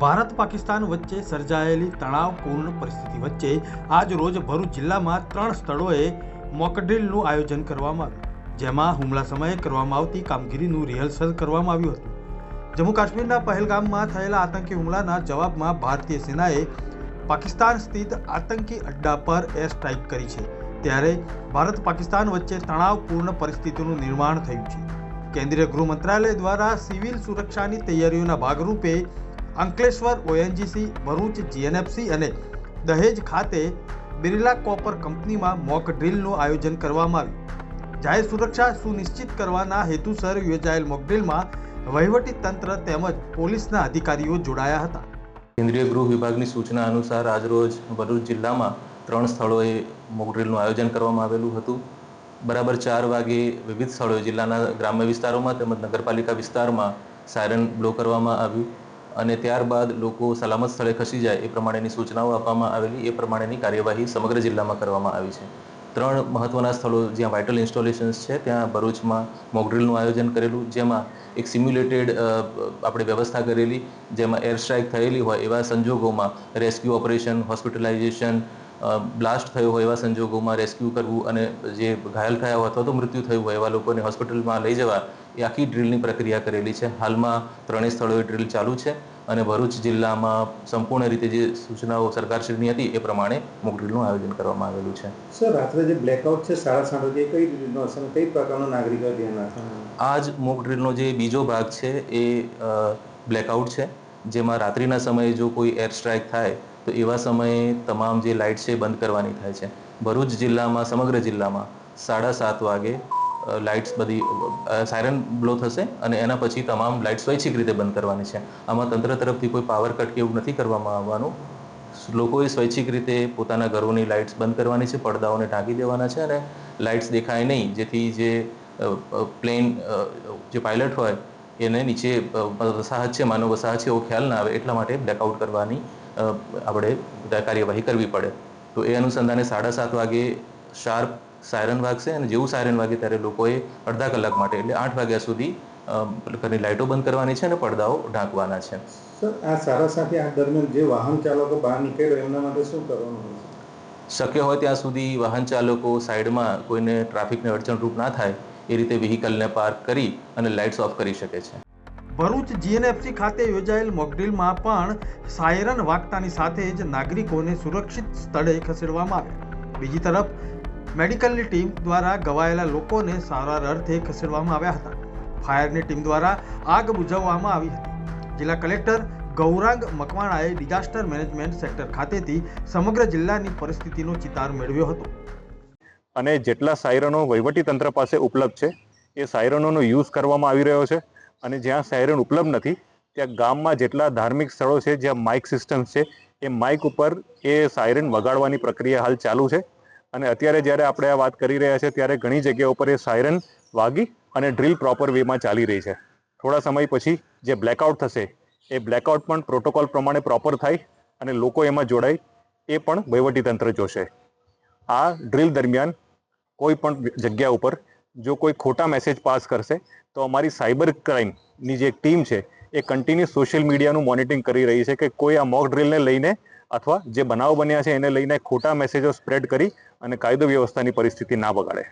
પાકિસ્તાન વચ્ચે સર્જાયેલી તણાવપૂર્ણ પરિસ્થિતિ વચ્ચે આજ રોજ ભરૂચ જિલ્લામાં ત્રણ સ્થળોએ મોકડ્રીલનું આયોજન કરવામાં આવ્યું, જેમાં હુમલા સમયે કરવામાં આવતી કામગીરીનું રિહર્સલ કરવામાં આવ્યું હતું. જમ્મુ કાશ્મીરના પહેલગામમાં થયેલા આતંકી હુમલાના જવાબમાં ભારતીય સેનાએ પાકિસ્તાન સ્થિત આતંકી અડ્ડા પર એર સ્ટ્રાઇક કરી છે. ત્યારે ભારત પાકિસ્તાન વચ્ચે તણાવપૂર્ણ પરિસ્થિતિનું નિર્માણ થયું છે. કેન્દ્રીય ગૃહ મંત્રાલય દ્વારા સિવિલ સુરક્ષાની તૈયારીઓના ભાગરૂપે અંકલેશ્વર ઓએનજીસી ભરૂચ જીએનએફસી અને દહેજ ખાતે બિરલા કોપર કંપનીમાં મોક ડ્રીલનું આયોજન કરવામાં આવ્યું. જાહેર સુરક્ષા સુનિશ્ચિત કરવાના હેતુસર યોજાયેલ મોક ડ્રીલમાં વહીવટી તંત્ર તેમજ પોલીસના અધિકારીઓ જોડાયા હતા. કેન્દ્રીય ગૃહ વિભાગની સૂચના અનુસાર આજરોજ ભરૂચ જિલ્લામાં ત્રણ સ્થળોએ મોકડ્રીલનું આયોજન કરવામાં આવેલું હતું. બરાબર ચાર વાગે વિવિધ સ્થળોએ જિલ્લાના ગ્રામ્ય વિસ્તારોમાં તેમજ નગરપાલિકા વિસ્તારમાં સાયરન બ્લો કરવામાં આવ્યું. અને ત્યારબાદ લોકો સલામત સ્થળે ખસી જાય એ પ્રમાણેની સૂચનાઓ આપવામાં આવેલી, એ પ્રમાણેની કાર્યવાહી સમગ્ર જિલ્લામાં કરવામાં આવી છે. ત્રણ મહત્ત્વના સ્થળો જ્યાં વાઇટલ ઇન્સ્ટોલેશન્સ છે, ત્યાં ભરૂચમાં મોકડ્રીલનું આયોજન કરેલું, જેમાં એક સિમ્યુલેટેડ આપણે વ્યવસ્થા કરેલી, જેમાં એર સ્ટ્રાઇક થયેલી હોય એવા સંજોગોમાં રેસ્ક્યુ ઓપરેશન હોસ્પિટલાઇઝેશન બ્લાસ્ટ થયો હોય એવા સંજોગોમાં રેસ્ક્યુ કરવું અને જે ઘાયલ થયા હોય અથવા તો મૃત્યુ થયું હોય એવા લોકોને હોસ્પિટલમાં લઈ જવા એ આખી ડ્રીલની પ્રક્રિયા કરેલી છે. હાલમાં ત્રણેય સ્થળોએ ડ્રીલ ચાલુ છે અને ભરૂચ જિલ્લામાં સંપૂર્ણ રીતે જે સૂચનાઓ સરકારશ્રીની હતી એ પ્રમાણે મોક ડ્રીલનું આયોજન કરવામાં આવેલું છે. સર રાત્રે જે બ્લેકઆઉટ છે સાડા સાત વાગે કઈ રીતનો અસર કઈ પ્રકારનો નાગરિકો ધ્યાન રાખવાનું આ જ મોક ડ્રીલનો જે બીજો ભાગ છે એ બ્લેકઆઉટ છે જેમાં રાત્રિના સમયે જો કોઈ એર સ્ટ્રાઇક થાય તો એવા સમયે તમામ જે લાઇટ છે એ બંધ કરવાની થાય છે. ભરૂચ જિલ્લામાં, સમગ્ર જિલ્લામાં સાડા સાત વાગે લાઇટ્સ બધી સાયરન બ્લો થશે અને એના પછી તમામ લાઇટ સ્વૈચ્છિક રીતે બંધ કરવાની છે. આમાં તંત્ર તરફથી કોઈ પાવર કટ કે એવું નથી કરવામાં આવવાનું. લોકોએ સ્વૈચ્છિક રીતે પોતાના ઘરોની લાઇટ્સ બંધ કરવાની છે, પડદાઓને ઢાંકી દેવાના છે અને લાઇટ્સ દેખાય નહીં. જેથી જે પ્લેન જે પાયલટ હોય એને નીચે વસાહત છે, માનવ વસાહત છે, એવો ખ્યાલ ના આવે. એટલા માટે બ્લેકઆઉટ કરવાની આપણે કાર્યવાહી કરવી પડે. તો એ અનુસંધાને સાડા સાત વાગે શાર્પ સાયરન વાગશે અને જેવું સાયરન વાગે ત્યારે લોકોએ અડધા કલાક માટે એટલે આઠ વાગ્યા સુધી ઘરની લાઇટો બંધ કરવાની છે અને પડદાઓ ઢાંકવાના છે. સર આ સાડા સાતે આ દરમિયાન જે વાહન ચાલકો બહાર નીકળ્યો એમના માટે શું કરવાનું શક્ય હોય ત્યાં સુધી વાહન ચાલકો સાઈડમાં કોઈને ટ્રાફિકને અડચણરૂપ ના થાય એ રીતે વ્હીકલને પાર્ક કરી અને લાઇટ્સ ઓફ કરી શકે છે. ભરૂચ જીએનએફસી ખાતે યોજાયેલ મોકડ્રીલમાં પણ સાયરન વાગતાની સાથે જ નાગરિકોને સુરક્ષિત સ્થળે ખસેડવામાં આવ્યા. બીજી તરફ, મેડિકલની ટીમ દ્વારા ઘવાયેલા લોકોને સારવાર અર્થે ખસેડવામાં આવ્યા હતા. ફાયરની ટીમ દ્વારા આગ બુઝાવવામાં આવી હતી. જિલ્લા કલેક્ટર ગૌરાંગ મકવાણાએ ડિઝાસ્ટર મેનેજમેન્ટ સેક્ટર ખાતેથી સમગ્ર જિલ્લાની પરિસ્થિતિનો ચિતાર મેળવ્યો હતો. અને જેટલા સાયરનો વહીવટી તંત્ર પાસે ઉપલબ્ધ છે, એ સાયરનોનો યુઝ કરવામાં આવી રહ્યો છે. અને જ્યાં સાયરન ઉપલબ્ધ નથી, ત્યાં ગામમાં જેટલા ધાર્મિક સ્થળો છે, જ્યાં માઇક સિસ્ટમ છે, એ માઇક ઉપર એ સાયરન વગાડવાની પ્રક્રિયા હાલ ચાલુ છે. અને અત્યારે જ્યારે આપણે આ વાત કરી રહ્યા છે ત્યારે ઘણી જગ્યા ઉપર એ સાયરન વાગી અને ડ્રીલ પ્રોપર વેમાં ચાલી રહી છે. થોડા સમય પછી જે બ્લેકઆઉટ થશે, એ બ્લેકઆઉટ પણ પ્રોટોકોલ પ્રમાણે પ્રોપર થાય અને લોકો એમાં જોડાય, એ પણ વહીવટીતંત્ર જોશે. આ ડ્રીલ દરમિયાન કોઈ પણ જગ્યા ઉપર જો કોઈ ખોટા મેસેજ પાસ કરશે, તો અમારી સાયબર ક્રાઇમની જે ટીમ છે, એ કન્ટિન્યુ સોશિયલ મીડિયાનું મોનિટરિંગ કરી રહી છે કે કોઈ આ મોક ડ્રિલને લઈને અથવા જે બનાવ બન્યા છે એને લઈને ખોટા મેસેજો સ્પ્રેડ કરી અને કાયદો વ્યવસ્થાની પરિસ્થિતિ ના બગાડે.